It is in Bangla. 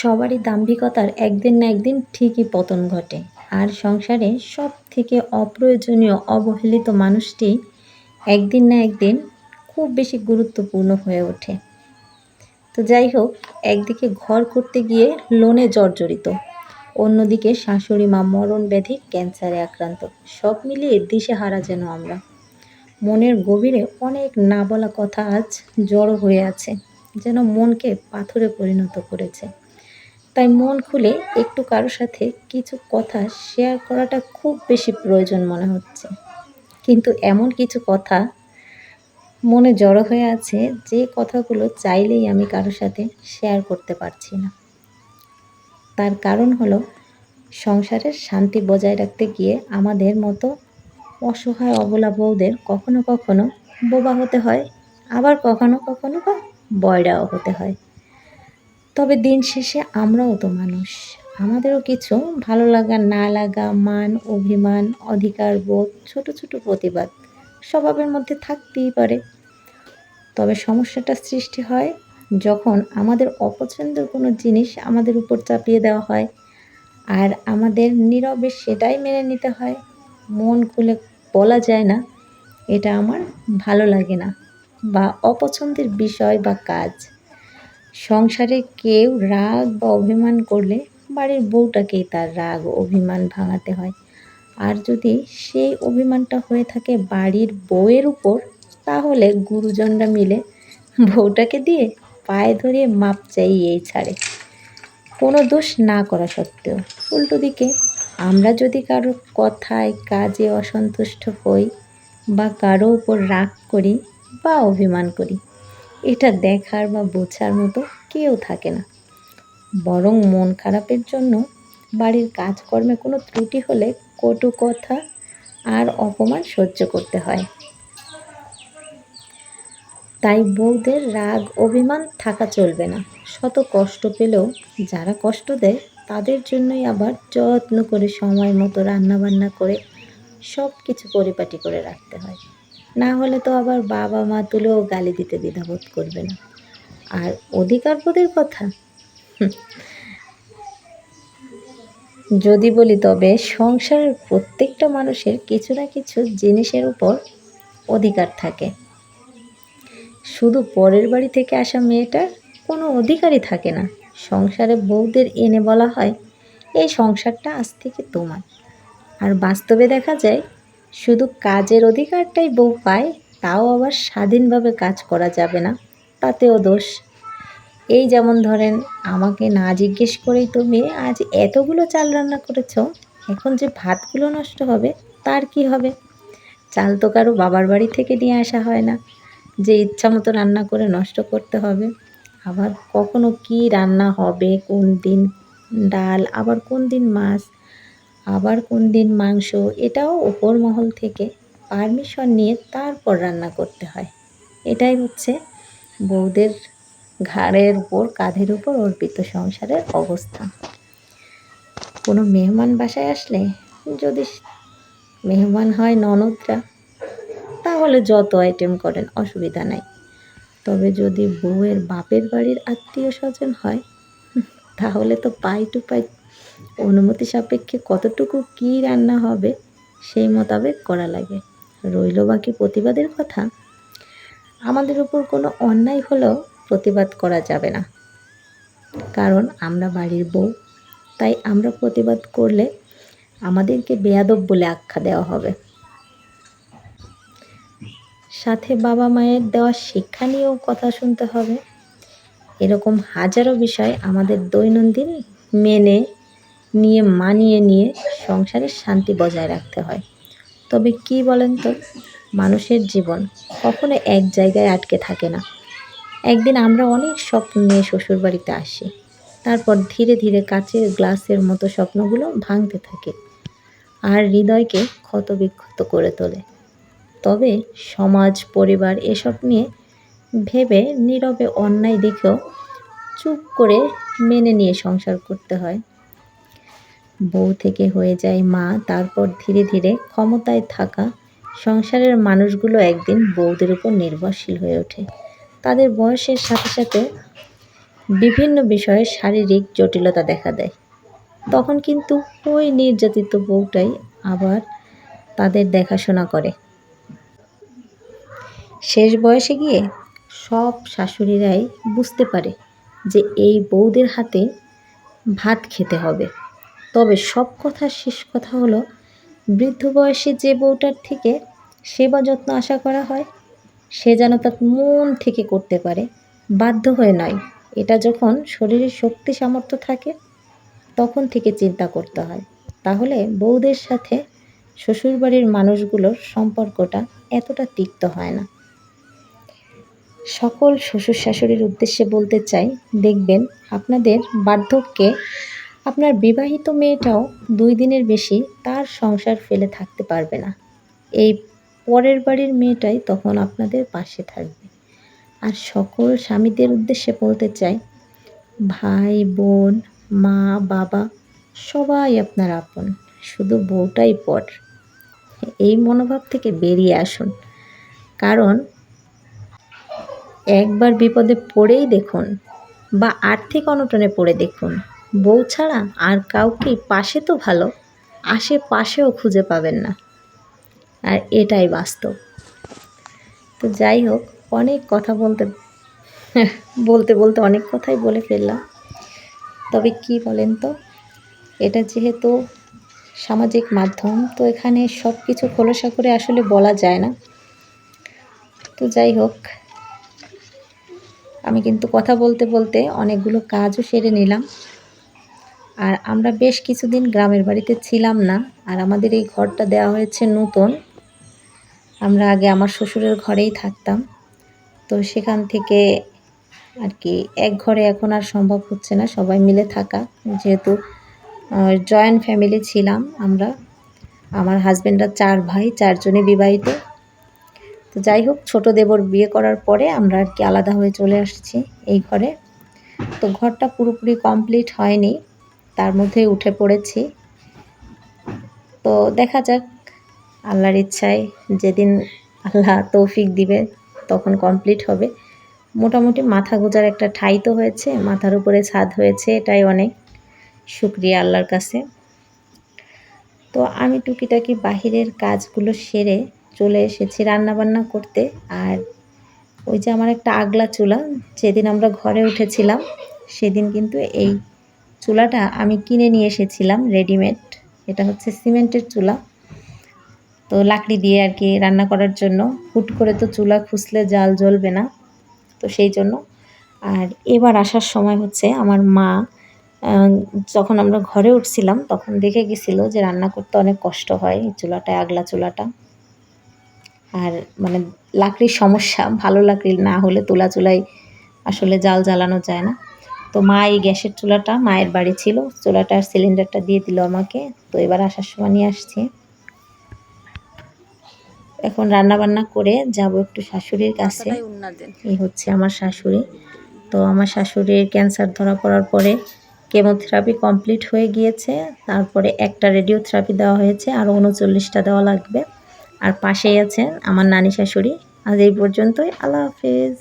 সবারই দাম্ভিকতার একদিন না একদিন ঠিকই পতন ঘটে। আর সংসারে সব থেকে অপ্রয়োজনীয় অবহেলিত মানুষটি একদিন না একদিন খুব বেশি গুরুত্বপূর্ণ হয়ে ওঠে। তো যাই হোক, একদিকে ঘর করতে গিয়ে লোনে জর্জরিত, অন্যদিকে শাশুড়ি মা মরণ ব্যাধি ক্যান্সারে আক্রান্ত, সব মিলিয়ে দিশে হারা যেন আমরা। মনের গভীরে অনেক না বলা কথা আজ জড়ো হয়ে আছে, যেন মনকে পাথরে পরিণত করেছে। তাই মন খুলে একটু কারোর সাথে কিছু কথা শেয়ার করাটা খুব বেশি প্রয়োজন মনে হচ্ছে। কিন্তু এমন কিছু কথা মনে জড়ো হয়ে আছে যে কথাগুলো চাইলেই আমি কারোর সাথে শেয়ার করতে পারছি না। তার কারণ হলো সংসারের শান্তি বজায় রাখতে গিয়ে আমাদের মতো অসহায় অবলা বউদের কখনো কখনো বোবা হতে হয়, আবার কখনো কখনো বা বয়রাও হতে হয়। তবে দিন শেষে আমরাও তো মানুষ। আমাদেরও কিছু ভালো লাগা, না লাগা, মান, অভিমান, অধিকার, বোধ, ছোট ছোট প্রতিবাদ স্বভাবের মধ্যে থাকতেই পারে। তবে সমস্যাটা সৃষ্টি হয় যখন আমাদের অপছন্দের কোনো জিনিস আমাদের উপর চাপিয়ে দেওয়া হয় আর আমাদের নীরবে সেটাই মেনে নিতে হয়। মন খুলে বলা যায় না, এটা আমার ভালো লাগে না বা অপছন্দের বিষয় বা কাজ। সংসারে কেউ রাগ বা অভিমান করলে বাড়ির বউটাকেই তার রাগ অভিমান ভাঙাতে হয়। আর যদি সেই অভিমানটা হয়ে থাকে বাড়ির বউয়ের উপর, তাহলে গুরুজনরা মিলে বউটাকে দিয়ে পায়ে ধরিয়ে মাপ চাইয়েই ছাড়ে। কোনো দোষ না করা সত্ত্বেও উল্টো দিকে আমরা যদি কারও কথায় কাজে অসন্তুষ্ট হই বা কারও উপর রাগ করি বা অভিমান করি এটা দেখার বা বোঝার মতো কেউ থাকে না। বরং মন খারাপের জন্য বাড়ির কাজকর্মে কোনো ত্রুটি হলে কটু কথা আর অপমান সহ্য করতে হয়। তাই বউদের রাগ, অভিমান থাকা চলবে না। শত কষ্ট পেলেও যারা কষ্ট দেয়, তাদের জন্যই আবার যত্ন করে সময় মতো রান্নাবান্না করে সব কিছু পরিপাটি করে রাখতে হয়। না হলে তো আবার বাবা মা তুলেও গালি দিতে দ্বিধাবোধ করবে না। আর অধিকার বোধের কথা যদি বলি তবে, সংসারের প্রত্যেকটা মানুষের কিছু না কিছু জিনিসের উপর অধিকার থাকে। শুধু পরের বাড়ি থেকে আসা মেয়েটার কোনো অধিকারই থাকে না। সংসারে বউদের এনে বলা হয়, এই সংসারটা আজ থেকে তোমার। আর বাস্তবে দেখা যায় শুধু কাজের অধিকারটাই বউ পায়, তাও আবার স্বাধীনভাবে কাজ করা যাবে না, তাতেও দোষ। এই যেমন ধরেন, আমাকে না জিজ্ঞেস করেই তুমি আজ এতগুলো চাল রান্না করেছ, এখন যে ভাতগুলো নষ্ট হবে, তার কি হবে? চাল তো কারও বাবার বাড়ি থেকে নিয়ে আসা হয় না, যে ইচ্ছা মতো রান্না করে নষ্ট করতে হবে। আবার কখনো কি রান্না হবে, কোন দিন ডাল, আবার কোন দিন মাছ আবার কোন দিন মাংস, এটাও ওপর মহল থেকে পারমিশন নিয়ে তারপর রান্না করতে হয়। এটাই হচ্ছে বউদের ঘাড়ের উপর, কাঁধের উপর অর্পিত সংসারের অবস্থা। কোনো মেহমান বাসায় আসলে যদি মেহমান হয় ননদরা, তাহলে যত আইটেম করেন, অসুবিধা নাই। তবে যদি বউয়ের বাপের বাড়ির আত্মীয় স্বজন হয়, তাহলে তো পাই টু পাই অনুমতি সাপেক্ষে কতটুকু কী রান্না হবে সেই মোতাবেক করা লাগে। রইল বাকি প্রতিবাদের কথা? আমাদের উপর কোনো অন্যায় হলেও প্রতিবাদ করা যাবে না। কারণ আমরা বাড়ির বউ, তাই আমরা প্রতিবাদ করলে আমাদেরকে বেয়াদব বলে আখ্যা দেওয়া হবে। সাথে বাবা মায়ের দেওয়া শিক্ষা নিয়েও কথা শুনতে হবে। এরকম হাজারো বিষয় আমাদের দৈনন্দিন মেনে নিয়ে মানিয়ে নিয়ে সংসারের শান্তি বজায় রাখতে হয়। তবে কি বলেন তো? মানুষের জীবন কখনো এক জায়গায় আটকে থাকে না। একদিন আমরা অনেক স্বপ্ন নিয়ে শ্বশুরবাড়িতে আসি। তারপর ধীরে ধীরে কাচের গ্লাসের মতো স্বপ্নগুলো ভাঙতে থাকে আর হৃদয়কে ক্ষতবিক্ষত করে তোলে। তবে সমাজ, পরিবার এসব নিয়ে ভেবে নীরবে অন্যায় দেখেও চুপ করে মেনে নিয়ে সংসার করতে হয়। বউ থেকে হয়ে যায় মা, তারপর ধীরে ধীরে ক্ষমতায় থাকা সংসারের মানুষগুলো একদিন বউদের উপর নির্ভরশীল হয়ে ওঠে। তাদের বয়সের সাথে সাথে বিভিন্ন বিষয়ে শারীরিক জটিলতা দেখা দেয়। তখন কিন্তু ওই নির্যাতিত বউটাই আবার তাদের দেখাশোনা করে। শেষ বয়সে গিয়ে সব শাশুড়িরাই বুঝতে পারে যে এই বউদের হাতে ভাত খেতে হবে। তবে সব কথার শেষ কথা হলো, বৃদ্ধ বয়সে যে বউটার থেকে সেবা যত্ন আশা করা হয়, সে যেন তার মন থেকে করতে পারে, বাধ্য হয়ে নয়। এটা যখন শরীরে শক্তি সামর্থ্য থাকে, তখন থেকে চিন্তা করতে হয়। তাহলে বউদের সাথে শ্বশুরবাড়ির মানুষগুলোর সম্পর্কটা এতটা তিক্ত হয় না। সকল শ্বশুর শাশুড়ির উদ্দেশ্যে বলতে চাই, দেখবেন আপনাদের বার্ধক্যে আপনার বিবাহিত মেয়েটাও দুই দিনের বেশি তার সংসার ফেলে থাকতে পারবে না। এই পরের বাড়ির মেয়েটাই তখন আপনাদের পাশে থাকবে। আর সকল স্বামীদের উদ্দেশ্যে বলতে চাই, ভাই, বোন, মা, বাবা, সবাই আপনার আপন, শুধু বউটাই পর এই মনোভাব থেকে বেরিয়ে আসুন। কারণ একবার বিপদে পড়েই দেখুন বা আর্থিক অনটনে পড়ে দেখুন। বউ ছাড়া আর কাউকে পাশে তো ভালো, আশেপাশেও খুঁজে পাবেন না। আর এটাই বাস্তব। তো যাই হোক, অনেক কথা বলতে বলতে বলতে অনেক কথাই বলে ফেললাম। তবে কি বলেন তো, এটা যেহেতু সামাজিক মাধ্যম, তো এখানে সব কিছু খোলসা করে আসলে বলা যায় না। তো যাই হোক, আমি কিন্তু কথা বলতে বলতে অনেকগুলো কাজও সেরে নিলাম। আর আমরা বেশ কিছুদিন গ্রামের বাড়িতে ছিলাম না, আর আমাদের এই ঘরটা দেওয়া হয়েছে নতুন। আমরা আগে আমার শ্বশুরের ঘরেই থাকতাম। তো সেখান থেকে আর কি এক ঘরে এখন আর সম্ভব হচ্ছে না সবাই মিলে থাকা। যেহেতু জয়েন্ট ফ্যামিলি ছিলাম আমরা। আমার হাজব্যান্ডরা চার ভাই, চারজনে বিবাহিত। তো যাই হোক, ছোটো দেবর বিয়ে করার পরে আমরা আর কি আলাদা হয়ে চলে আসছি এই ঘরে। তো ঘরটা পুরোপুরি কমপ্লিট হয়নি। তার মধ্যে উঠে পড়েছি। তো দেখা যাক, আল্লাহর ইচ্ছায় যেদিন আল্লাহ তৌফিক দিবে, তখন কমপ্লিট হবে। মোটামুটি মাথা গোজার একটা ঠাই তো হয়েছে, মাথার উপরে ছাদ হয়েছে, এটাই অনেক। শুক্রিয়া আল্লাহর কাছে। তো আমি টুকিটাকি বাহিরের কাজগুলো সেরে চলে এসেছি রান্নাবান্না করতে। আর ওই যে আমার একটা আগলা চুলা, যেদিন আমরা ঘরে উঠেছিলাম, সেদিন কিন্তু এই চুলাটা আমি কিনে নিয়ে এসেছিলাম রেডিমেড। এটা হচ্ছে সিমেন্টের চুলা। তো লাকড়ি দিয়ে আর কি রান্না করার জন্য। হুট করে তো চুলা খুঁজলে জাল জ্বলবে না। তো সেই জন্য। আর এবার আসার সময় হচ্ছে আমার মা যখন আমরা ঘরে উঠছিলাম তখন দেখে গেছিল যে রান্না করতে অনেক কষ্ট হয় এই চুলাটায় আগলা চুলাটা। আর মানে লাকড়ির সমস্যা, ভালো লাকড়ি না হলে তোলা চুলায় আসলে জাল জ্বালানো যায় না। তো মা এই গ্যাসের চুলাটা মায়ের বাড়ি ছিল চুলাটার সিলিন্ডারটা দিয়ে দিল আমাকে তো এবার আসার সময় নিয়ে আসছি। এখন রান্না বান্না করে যাব একটু শাশুড়ির কাছে। এই হচ্ছে আমার শাশুড়ি। তো আমার শাশুড়ির ক্যান্সার ধরা পড়ার পরে কেমোথেরাপি কমপ্লিট হয়ে গিয়েছে তারপরে একটা রেডিওথেরাপি দেওয়া হয়েছে আরও উনচল্লিশটা দেওয়া লাগবে। আর পাশেই আছেন আমার নানি শাশুড়ি। আজ এই পর্যন্তই আল্লাহ হাফেজ।